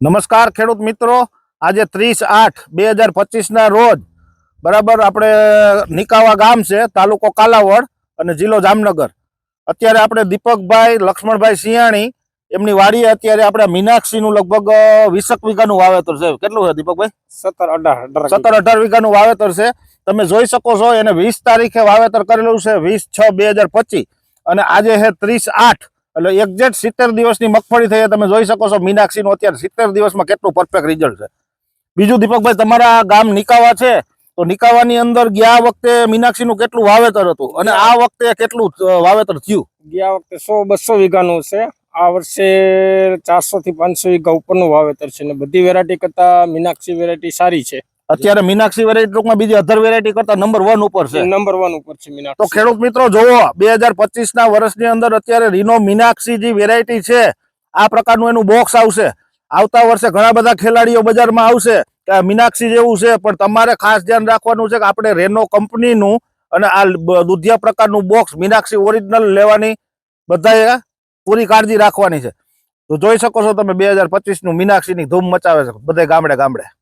નમસ્કાર ખેડૂત મિત્રો. આજે ત્રીસ આઠ બે હજાર પચીસના રોજ બરાબર આપણે નિકાવા ગામ છે તાલુકો કાલાવડ અને જિલ્લો જામનગર. અત્યારે આપણે દીપકભાઈ લક્ષ્મણભાઈ સિયાણી એમની વાડીએ અત્યારે આપણે મીનાક્ષીનું લગભગ વીસક વીઘાનું વાવેતર છે. કેટલું છે દીપકભાઈ? સત્તર અઢાર સત્તર અઢાર વીઘાનું વાવેતર છે. તમે જોઈ શકો છો એને વીસ તારીખે વાવેતર કરેલું છે વીસ છ બે અને આજે છે ત્રીસ આઠ એટલે એક્ઝેક્ટ સિત્તેર દિવસની મગફળી થઈ તમે જોઈ શકો છો મીનાક્ષીનું અત્યારે સિત્તેર દિવસમાં કેટલું પરફેક્ટ રિઝલ્ટ છે. બીજું દીપકભાઈ, તમારા ગામ નિકાવા છે, તો નિકાવાની અંદર ગયા વખતે મીનાક્ષીનું કેટલું વાવેતર હતું? અને આ વખતે કેટલું વાવેતર થયું? ગયા વખતે સો, બસો વીઘાનું છે. આ વર્ષે ચારસો થી પાંચસો વીઘા ઉપરનું વાવેતર છે ને બધી વેરાયટી કરતા મીનાક્ષી વેરાયટી સારી છે. અત્યારે મીનાક્ષી વેરાયટી ટૂંકમાં બીજી અધર વેરાયટી કરતા નંબર વન ઉપર છે. નંબર વન ઉપર છે તો ખેડૂત મિત્રો જોવો બે હજાર પચીસ ના વર્ષની અંદર અત્યારે રીનો મીનાક્ષી જે વેરાયટી છે. આ પ્રકારનું એનું બોક્સ આવશે. આવતા વર્ષે ઘણા બધા ખેલાડીઓ બજારમાં આવશે કે આ મીનાક્ષી જેવું છે પણ તમારે ખાસ ધ્યાન રાખવાનું છે કે આપણે રેનો કંપનીનું અને આ દુધિયા પ્રકારનું બોક્સ મીનાક્ષી ઓરિજિનલ લેવાની બધાએ પૂરી કાળજી રાખવાની છે. તો જોઈ શકો છો તમે બે હજાર પચીસનું મીનાક્ષીની ધૂમ મચાવે છે. બધે ગામડે ગામડે.